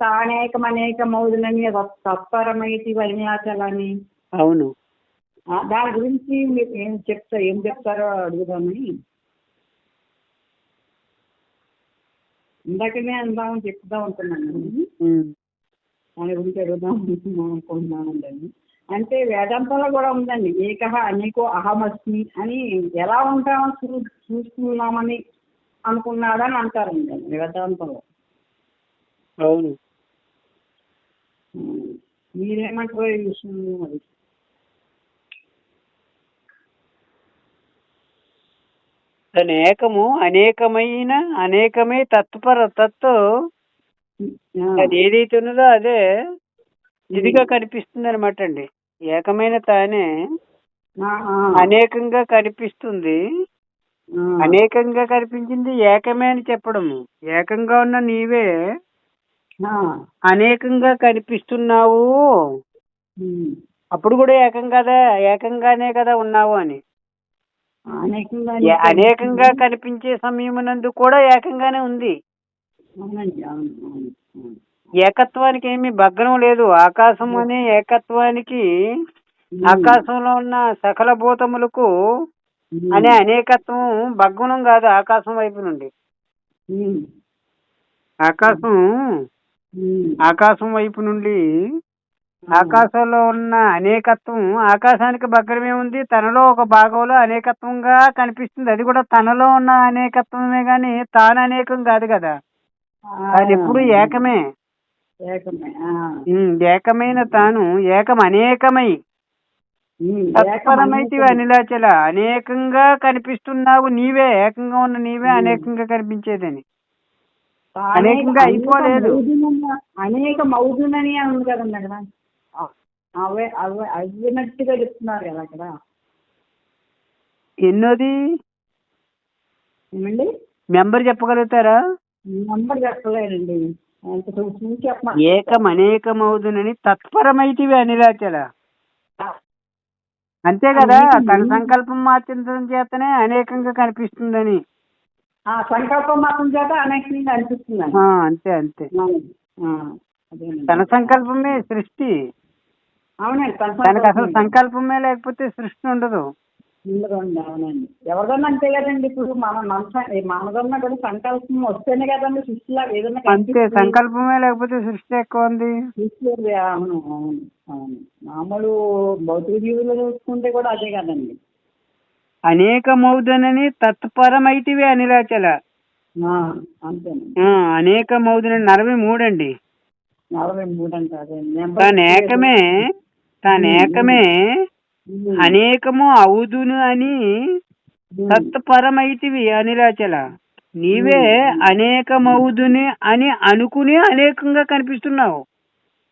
తానేకం అనేక మౌదులని తత్పరమైతి వైన్యాచలని అవును. దాని గురించి మీరు ఏం చెప్తారు ఏం చెప్తారో అడుగుదామని. ఇందాకనే అందామని చెప్తా ఉంటున్నాను. దాని గురించి అడుగుదాం అనుకుంటున్నానండి. అంటే వేదాంతంలో కూడా ఉందండి. ఏకహ అనేకో అహమస్మి అని ఎలా ఉంటామో చూ చూస్తున్నామని అనుకున్నాడని అంటారండి వేదాంతంలో. అవును. మీరేమంటారు ఈ మరి అనేకము అనేకమైన అనేకమే తత్పర తత్తు అది ఏదైతే ఉన్నదో అదే ఇదిగా కనిపిస్తుంది అనమాట అండి. ఏకమైన తానే అనేకంగా కనిపిస్తుంది. అనేకంగా కనిపించింది ఏకమే అని చెప్పడము. ఏకంగా ఉన్న నీవే అనేకంగా కనిపిస్తున్నావు. అప్పుడు కూడా ఏకం కదా ఏకంగానే కదా ఉన్నావు అని అనేకంగా కనిపించే సమయమునందు కూడా ఏకంగానే ఉంది. ఏకత్వానికి ఏమీ భగ్నం లేదు ఆకాశం అనే ఏకత్వానికి. ఆకాశంలో ఉన్న సకల భూతములకు. అనే అనేకత్వం భగ్నం కాదు ఆకాశం వైపు నుండి. ఆకాశం. ఆకాశం వైపు నుండి ఆకాశంలో ఉన్న అనేకత్వం ఆకాశానికి భగ్రమే ఉంది తనలో ఒక భాగంలో అనేకత్వంగా కనిపిస్తుంది. అది కూడా తనలో ఉన్న అనేకత్వమే గాని తాను అనేకం కాదు కదా. అది ఎప్పుడు ఏకమే? ఏకమైన తాను ఏకం అనేకమై. తత్పరమైతి అనిలాచల అనేకంగా కనిపిస్తున్నావు నీవే ఏకంగా ఉన్న నీవే. అనేకంగా కనిపించేదని. అనేకంగా అయిపోలేదు. అనేక మౌజునని- ఉంది కదండి అక్కడ అవే అవే అవినట్టుగా చెప్తున్నారు కదా అక్కడ. ఎన్నోది? ఏమండి? మెంబర్ చెప్పగలుగుతారా? నంబర్ చెప్పలేనండి అంత చూ- చూసి చెప్పమా ఏకం అనేకమవుదునని తత్పరమైతివి అనిలాచల. అంతే కదా తన. సంకల్పం మార్చించడం చేతనే అనేకంగా కనిపిస్తుందని. సంకల్పం మాత్రం చేత అనేకంగా అనిపిస్తుందండి. ఆ, అంతే అంతే. తన సంకల్పమే సృష్టి. అవునండి తనకు అసలు సంకల్పమే. లేకపోతే సృష్టి ఉండదు. ఉండదండి అవునండి. ఎవరిదన్నా అంతే కదండి ఇప్పుడు మన మనస మనదన్నా కూడా సంకల్పం వస్తేనే కదండి సృష్టిలా ఏదన్నా అంతే. సంకల్పమే లేకపోతే సృష్టి ఎక్కువ ఉంది. సృష్టి అవును అవును అవును. మామూలు భౌతిక జీవులు చూసుకుంటే కూడా అదే కదండి. అనేకమౌదనని తత్పరమైతివి ఆ, అనేకమౌదనని నలభై మూడండి. నలభై మూడు అంటే అదే నెంబర్ తాను ఏకమే తాను ఏకమే ఉమ్, అనేకము అవుదును అని ఉమ్, తత్పరమైతివి అనిలాచల. నీవే అనేకమవుదుని అని అనుకుని అనేకంగా కనిపిస్తున్నావు.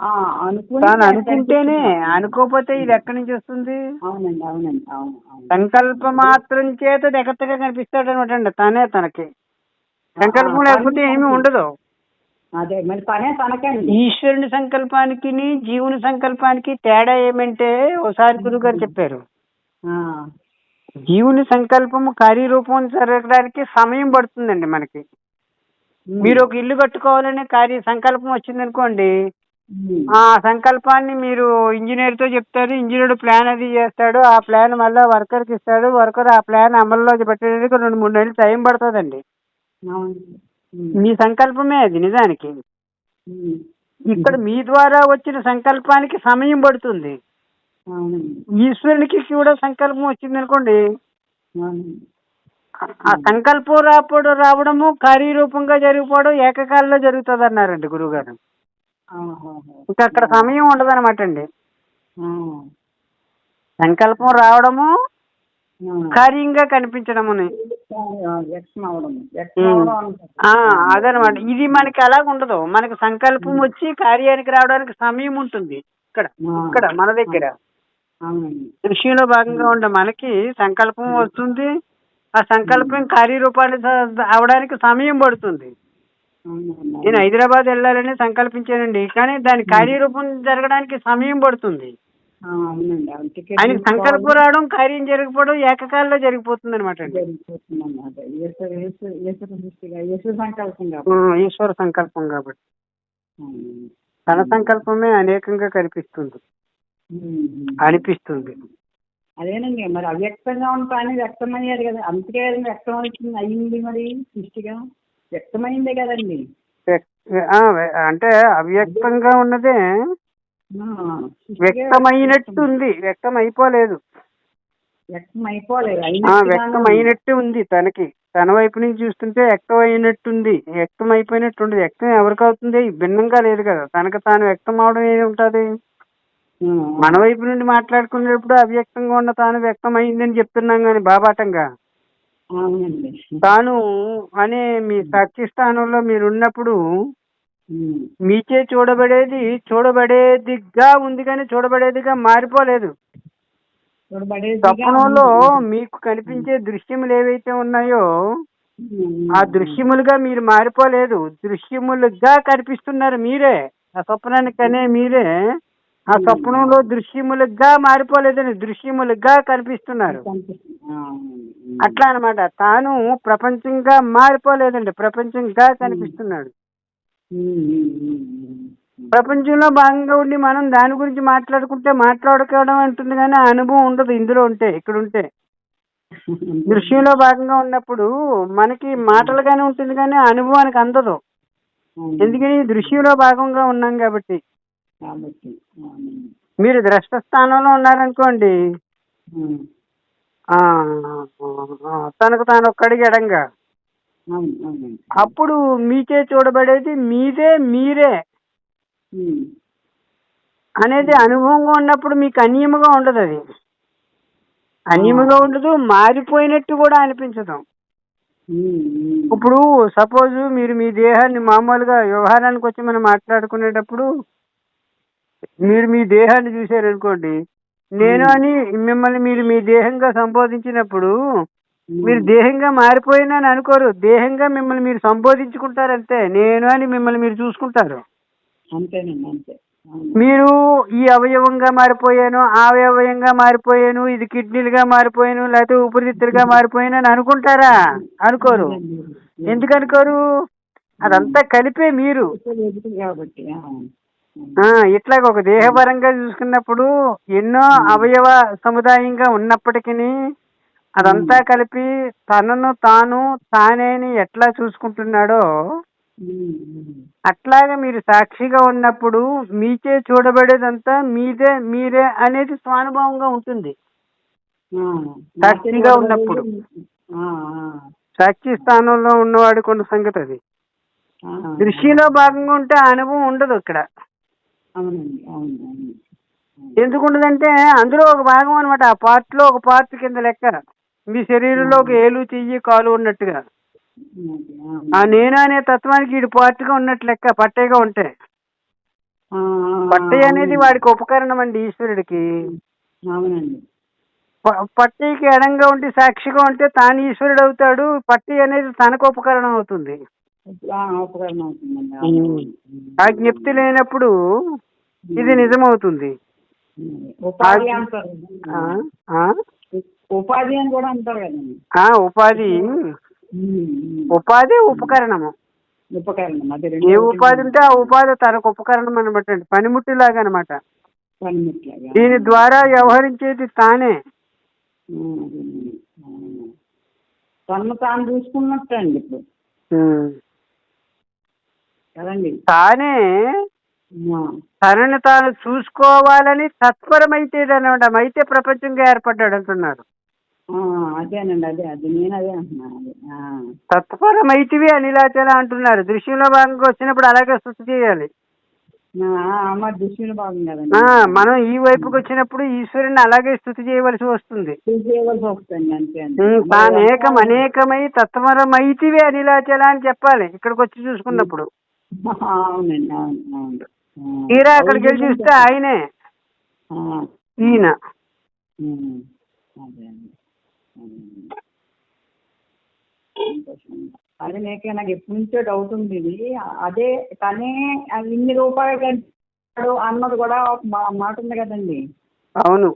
తాను అనుకుంటేనే అనుకోకపోతే ఇది ఎక్కడి నుంచి వస్తుంది? అవునండి అవునండి అవును సంకల్ప మాత్రం చేత దగ్గరగా కనిపిస్తాడు అనమాట అండి తనే తనకి. సంకల్పం లేకపోతే ఏమీ ఉండదు. అదే మరి పనే తనకండి ఈశ్వరుని సంకల్పానికి జీవుని సంకల్పానికి తేడా ఏమంటే ఒకసారి గురువు గారు చెప్పారు. ఆ, జీవుని సంకల్పము కార్యరూపం జరగడానికి సమయం పడుతుందండి మనకి. మీరు ఒక ఇల్లు కట్టుకోవాలనే కార్య సంకల్పం వచ్చింది అనుకోండి ఆ సంకల్పాన్ని మీరు ఇంజనీర్తో చెప్తారు. ఇంజనీర్ ప్లాన్ అది చేస్తాడు. ఆ ప్లాన్ మళ్ళీ వర్కర్కి ఇస్తాడు. వర్కర్ ఆ ప్లాన్ అమల్లో పెట్టడానికి రెండు మూడు నెలలు టైం పడుతుందండి. మీ సంకల్పమే అది నిజానికి. ఉమ్, ఇక్కడ మీ ద్వారా వచ్చిన సంకల్పానికి సమయం పడుతుంది. ఈశ్వరునికి కూడా సంకల్పం వచ్చింది అనుకోండి ఆ సంకల్పం రాపడం రావడము కార్యరూపంగా జరిగిపోవడం ఏకకాలంలో జరుగుతుంది అన్నారండి గురువుగారు. ఇంకా అక్కడ సమయం ఉండదు అనమాట అండి సంకల్పం రావడము. కార్యంగా కనిపించడముని. ఆ అదనమాట ఇది మనకి అలాగ ఉండదు. మనకి సంకల్పం వచ్చి కార్యానికి రావడానికి సమయం ఉంటుంది. ఇక్కడ. ఇక్కడ మన దగ్గర. దృశ్యంలో భాగంగా ఉండే మనకి సంకల్పం వస్తుంది. ఆ సంకల్పం కార్యరూపాన్ని అవడానికి సమయం పడుతుంది. నేను హైదరాబాద్ వెళ్ళాలని సంకల్పించానండి. కానీ దాని కార్యరూపం జరగడానికి సమయం పడుతుంది. ఆయన. సంకల్పం రావడం కార్యం జరగకపోవడం ఏకకాలంలో జరిగిపోతుంది అనమాట ఈశ్వర సంకల్పం కాబట్టి. తన సంకల్పమే అనేకంగా కనిపిస్తుంది. అనిపిస్తుంది. అదేనండి. మరి అవ్యక్తంగా ఉన్న ప్రాణి వ్యక్తమయ్యారు కదా. అందుకే కదండి వ్యక్తం అవుతుంది. అయ్యింది మరి సృష్టిగా. వ్యక్తమైందే కదండి. అంటే అవ్యక్తంగా ఉన్నదే వ్యక్తమైనట్టు ఉంది వ్యక్తం అయిపోలేదు వ్యక్తం అయిపోలేదు అయినట్టు ఉంది తనకి. తన వైపు నుంచి చూస్తుంటే వ్యక్తం అయినట్టుంది వ్యక్తం అయిపోయినట్టు ఉంది వ్యక్తం ఎవరికి అవుతుంది భిన్నంగా లేదు కదా. తనకు తాను వ్యక్తం అవడం ఏమి ఉంటది? మన వైపు నుండి మాట్లాడుకునేటప్పుడు అవ్యక్తంగా ఉన్న తాను వ్యక్తం అయిందని చెప్తున్నాం కానీ బాబాటంగా. తాను అనే మీ సాక్షి స్థానంలో మీరు ఉన్నప్పుడు ఉమ్. మీచే చూడబడేది చూడబడేదిగా ఉంది కానీ చూడబడేదిగా మారిపోలేదు స్వప్నంలో. మీకు కనిపించే దృశ్యములు ఏవైతే ఉన్నాయో. ఆ దృశ్యములుగా మీరు మారిపోలేదు దృశ్యములుగా కనిపిస్తున్నారు మీరే ఆ స్వప్నానికి అనే మీరే ఆ స్వప్నంలో దృశ్యములుగా మారిపోలేదని దృశ్యములుగా కనిపిస్తున్నారు. అట్లా అన్నమాట. తాను ప్రపంచంగా మారిపోలేదండి. ప్రపంచంగా కనిపిస్తున్నాడు. ప్రపంచంలో భాగంగా ఉండి మనం దాని గురించి మాట్లాడుకుంటే మాట్లాడుకోవడం అంటుంది కానీ అనుభవం ఉండదు. ఇందులో ఉంటే ఇక్కడ ఉంటే. దృశ్యంలో భాగంగా ఉన్నప్పుడు మనకి మాటలుగానే ఉంటుంది కానీ అనుభవానికి అందదు. ఎందుకని? దృశ్యంలో భాగంగా ఉన్నాం కాబట్టి. కాబట్టి. మీరు ద్రష్ట స్థానంలో ఉన్నారనుకోండి తనకు తాను ఒక్కడికి ఎడంగా. అప్పుడు మీకే చూడబడేది మీదే మీరే. అనేది అనుభవంగా ఉన్నప్పుడు మీకు అన్యముగా ఉండదు అది. అన్యముగా ఉండదు మారిపోయినట్టు కూడా అనిపించదు. ఇప్పుడు సపోజ్ మీరు మీ దేహాన్ని మామూలుగా వ్యవహారానికి వచ్చి మనం మాట్లాడుకునేటప్పుడు మీరు మీ దేహాన్ని చూశారనుకోండి నేను అని మిమ్మల్ని మీరు మీ దేహంగా సంబోధించినప్పుడు మీరు దేహంగా మారిపోయినని అనుకోరు. దేహంగా మిమ్మల్ని మీరు సంబోధించుకుంటారు అంతే నేను అని మిమ్మల్ని మీరు చూసుకుంటారు. మీరు ఈ అవయవంగా మారిపోయాను ఆ అవయవంగా మారిపోయాను ఇది కిడ్నీలుగా మారిపోయాను లేకపోతే ఊపిరితిత్తులుగా మారిపోయాను అని అనుకుంటారా? అనుకోరు. ఎందుకు అనుకోరు? అదంతా కలిపే మీరు. ఇట్లాగ ఒక దేహపరంగా చూసుకున్నప్పుడు ఎన్నో అవయవ సముదాయంగా ఉన్నప్పటికీ అదంతా కలిపి తనను తాను తానేని ఎట్లా చూసుకుంటున్నాడో. అట్లాగే మీరు సాక్షిగా ఉన్నప్పుడు మీచే చూడబడేదంతా మీదే మీరే అనేది స్వానుభవంగా ఉంటుంది. సాక్షిగా ఉన్నప్పుడు. సాక్షి స్థానంలో ఉన్నవాడు కొన్ని సంగతి అది. దృష్టిలో భాగంగా ఉంటే అనుభవం ఉండదు ఇక్కడ అవునండి అవును అవును ఎందుకు ఉండదంటే అందులో ఒక భాగం అనమాట ఆ పార్ట్లో ఒక పార్ట్ కింద లెక్క. మీ శరీరంలో ఒక ఏలు చెయ్యి కాలు ఉన్నట్టుగా. ఆ. నేను అనే తత్వానికి ఇటు పార్ట్గా ఉన్నట్టు లెక్క పట్టేగా ఉంటే. పట్టయ్య అనేది వాడికి ఉపకరణం అండి ఈశ్వరుడికి. అవునండి. ఎడంగా ఉండి సాక్షిగా ఉంటే తాను ఈశ్వరుడు అవుతాడు పట్టి అనేది తనకు ఉపకరణం అవుతుంది ఉపకరణం అవుతుందండి అవును. ఆ జ్ఞప్తి లేనప్పుడు ఇది నిజమవుతుంది. ఉపాధి అంటారు అని కూడా అంటారు కదండి ఆ, ఉపాధి. ఉపాధి ఉపకరణము. ఉపకరణం అది ఏ ఉపాధి ఉంటే ఆ ఉపాధి తనకు ఉపకరణం అనమాట అండి పనిముట్టులాగా. అనమాట. దీని ద్వారా వ్యవహరించేది తానే. తను తాను చూసుకున్నట్టు అండి ఇప్పుడు. తానే. తనని తాను చూసుకోవాలని తత్పరమైతే అనమాట అయితే ప్రపంచంగా ఏర్పడ్డాడు అంటున్నారు ఆ, అదేనండి అదే అది నేను అదే అంటున్నాను. తత్పరమైతివి అనిలాచల అంటున్నారు. దృశ్యంలో భాగంగా వచ్చినప్పుడు అలాగే స్థుతి చేయాలి. మనం ఈ వైపుకి వచ్చినప్పుడు ఈశ్వరుని అలాగే స్థుతి చేయవలసి వస్తుంది. చేయవలసి అంతే తానేకం అనేకమై తత్వరమైతివి అనిలాచల అని చెప్పాలి ఇక్కడికి వచ్చి చూసుకున్నప్పుడు. అవునండి అవును అవును. తీరా అక్కడికి వెళ్ళి చూస్తే ఆయనే ఈయన. అదే అండి నీకే నాకు ఎప్పటి నుంచో డౌట్ ఉంది ఇది అదే తనే ఇన్ని రూపాయలు అన్నది కూడా మాట ఉంది కదండి అవును.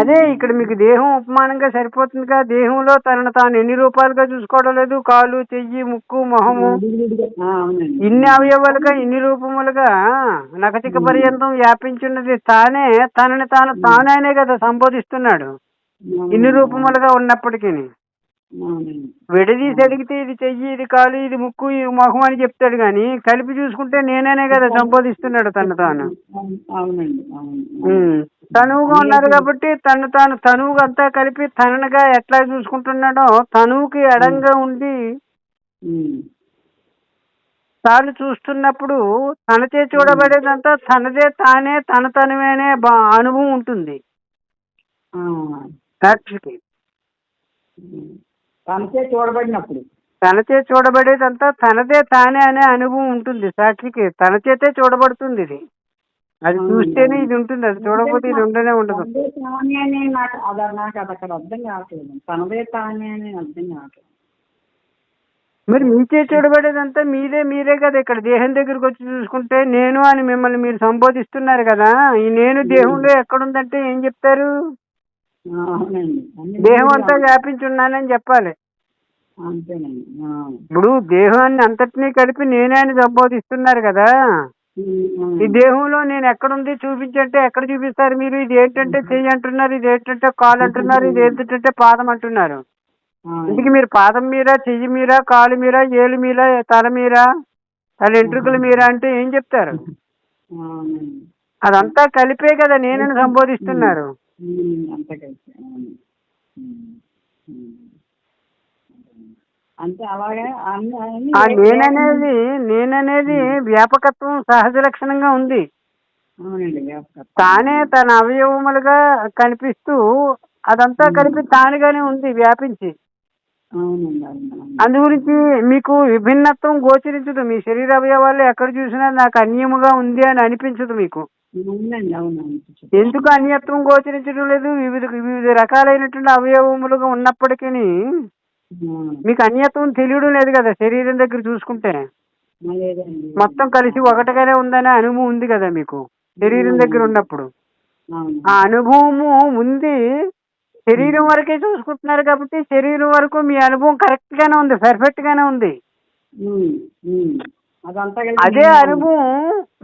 అదే ఇక్కడ మీకు దేహం ఉపమానంగా సరిపోతుందిగా దేహంలో తనను తాను ఎన్ని రూపాయలుగా చూసుకోవడం లేదు. కాలు చెయ్యి ముక్కు మొహము. ఇన్ని అవయవాలుగా ఇన్ని రూపములుగా నకటిక పర్యంతం వ్యాపించున్నది తానే తనని తాను తానే కదా సంబోధిస్తున్నాడు. ఇన్ని రూపములుగా ఉన్నప్పటికీ విడదీసి అడిగితే ఇది చెయ్యి ఇది కాలు ఇది ముక్కు ఇది మొహం అని చెప్తాడు కానీ కలిపి చూసుకుంటే నేనేనే కదా సంబోధిస్తున్నాడు తను తాను. తనువుగా ఉన్నారు కాబట్టి తను తాను తనువుగా అంతా కలిపి తననుగా ఎట్లా చూసుకుంటున్నాడో తనువుకి ఎడంగా ఉండి. తాను చూస్తున్నప్పుడు తనచే చూడబడేదంతా తనదే తానే తన తనువేనే బా అనుభవం ఉంటుంది. సాక్షికి. తనచే చూడబడినప్పుడు. తనచే చూడబడేదంతా తనదే తానే అనే అనుభవం ఉంటుంది సాక్షికి. తన చేతే చూడబడుతుంది ఇది. అది చూస్తేనే ఇది ఉంటుంది. అది చూడకపోతే ఇది ఉండనే ఉండదు. తానే అని నాకు అది నాకు అది అక్కడ అర్థం కావట్లేదు. తనదే తానే అని అర్థం కావట్లేదు. మరి మీచే చూడబడేదంతా మీదే మీరే కదా ఇక్కడ దేహం దగ్గరికి వచ్చి చూసుకుంటే నేను అని మిమ్మల్ని మీరు సంబోధిస్తున్నారు కదా. ఈ నేను దేహంలో ఎక్కడుందంటే ఏం చెప్తారు? అవునండి. దేహం అంతా వ్యాపించి ఉన్నానని చెప్పాలి. అంతేనండి. ఇప్పుడు దేహాన్ని అంతటినీ కలిపి నేనే అని సంబోధిస్తున్నారు కదా. ఈ దేహంలో నేను ఎక్కడుంది చూపించంటే ఎక్కడ చూపిస్తారు మీరు? ఇది ఏంటంటే చెయ్యి అంటున్నారు ఇది ఏంటంటే కాలు అంటున్నారు ఇది ఏంటంటే పాదం అంటున్నారు. ఇందుకు మీరు పాదం మీద చెయ్యి మీద కాలు మీద ఏలు మీద తల మీద తల ఎంట్రుకల మీద అంటే ఏం చెప్తారు? అదంతా కలిపే కదా నేనని సంబోధిస్తున్నారు. అంతే కలిసి. అంతే అలాగే ఆ నేననేది నేననేది వ్యాపకత్వం సహజ లక్షణంగా ఉంది. తానే తన అవయవములుగా కనిపిస్తూ అదంతా కలిపి తానుగానే ఉంది వ్యాపించి. అందు గురించి మీకు విభిన్నత్వం గోచరించదు. మీ శరీర అవయవాలు ఎక్కడ చూసినా నాకు అన్యముగా ఉంది అని అనిపించదు మీకు. అవునండి. ఎందుకు అన్యత్వం గోచరించడం లేదు? వివిధ వివిధ రకాలైనటువంటి అవయవములుగా ఉన్నప్పటికీ మీకు అన్యత్వం తెలియడం లేదు కదా శరీరం దగ్గర చూసుకుంటే. మొత్తం కలిసి ఒకటిగానే ఉందనే అనుభవం ఉంది కదా మీకు శరీరం దగ్గర ఉన్నప్పుడు. ఆ అనుభవము ఉంది శరీరం వరకే చూసుకుంటున్నారు కాబట్టి శరీరం వరకు మీ అనుభవం కరెక్ట్ గానే ఉంది పర్ఫెక్ట్ గానే ఉంది. అదే అనుభవం.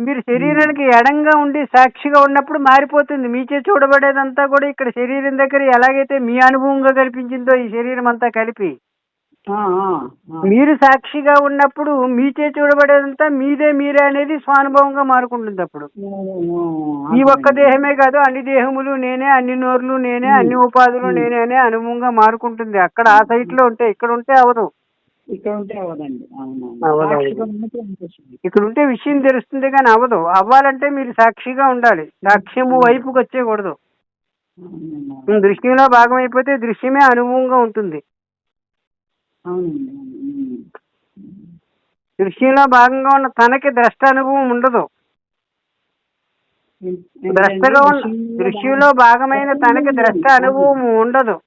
మీరు శరీరానికి ఎడంగా ఉండి సాక్షిగా ఉన్నప్పుడు మారిపోతుంది. మీచే చూడబడేదంతా కూడా ఇక్కడ శరీరం దగ్గర ఎలాగైతే మీ అనుభవంగా కల్పించిందో ఈ శరీరం అంతా కలిపి. మీరు సాక్షిగా ఉన్నప్పుడు మీచే చూడబడేదంతా మీదే మీరే అనేది స్వానుభవంగా మారుకుంటుంది అప్పుడు. ఈ ఒక్క దేహమే కాదు అన్ని దేహములు నేనే అన్ని నోర్లు నేనే అన్ని ఉపాధులు నేనే అనే అనుభవంగా మారుకుంటుంది. అక్కడ ఆ సైట్లో ఉంటే ఇక్కడ ఉంటే అవదు. ఇక్కడ ఉంటే అవ్వదండి ఇక్కడ విషయం తెలుస్తుంది కానీ అవ్వదు. అవ్వాలంటే మీరు సాక్షిగా ఉండాలి. సాక్ష్యము వైపుకి వచ్చేయకూడదు. దృశ్యంలో భాగం అయిపోతే దృశ్యమే అనుభవంగా ఉంటుంది. దృశ్యంలో భాగంగా ఉన్న తనకి ద్రష్ట అనుభవం ఉండదు. ద్రష్టగా ఉన్న దృశ్యంలో భాగమైన తనకి ద్రష్ట అనుభవం ఉండదు.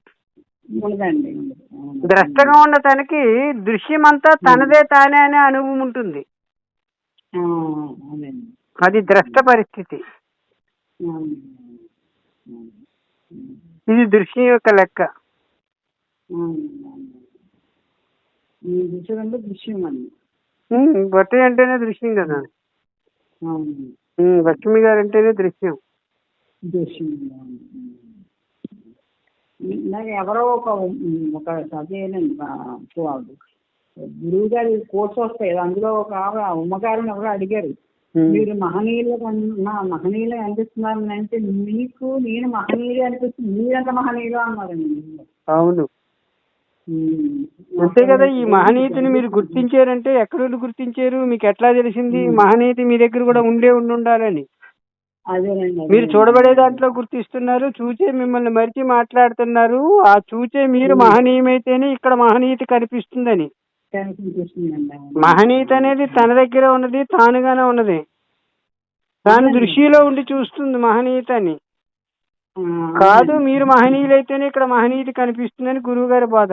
ద్రష్టగా ఉన్న తనకి దృశ్యం అంతా తనదే తానే అనే అనుభవం ఉంటుంది. అది ద్రష్ట పరిస్థితి. ఇది దృశ్యం యొక్క లెక్క. దృశ్యం భట్టి అంటేనే దృశ్యం కదా. లక్ష్మి గారు అంటేనే దృశ్యం దృశ్యం. నాకు ఎవరో ఒక ఒక చదివేనండి గురువు గారి కోర్సు వస్తాయి. అందులో ఒక ఉమ్మగారిని ఎవరో అడిగారు. మీరు మహనీయులు నా మహనీయులు అనిపిస్తున్నారు అంటే మీకు నేను మహనీయులు అనిపిస్తుంది. మీరెంత మహనీయులు అన్నారండి అవును. అంతే కదా ఈ మహనీయతని మీరు గుర్తించారంటే ఎక్కడ గుర్తించారు? మీకు ఎట్లా తెలిసింది? మహనీయత మీ దగ్గర కూడా ఉండే ఉండి ఉండాలని మీరు చూడబడే దాంట్లో గుర్తిస్తున్నారు చూచే మిమ్మల్ని మరిచి మాట్లాడుతున్నారు ఆ చూచే మీరు మహనీయమైతేనే ఇక్కడ మహనీయత కనిపిస్తుందని. మహనీయత అనేది తన దగ్గర ఉన్నది తానుగానే ఉన్నది. తాను దృష్టిలో ఉండి చూస్తుంది మహనీయతని ఆ, కాదు మీరు మహనీయులైతేనే ఇక్కడ మహనీయత కనిపిస్తుందని గురువు గారి బాధ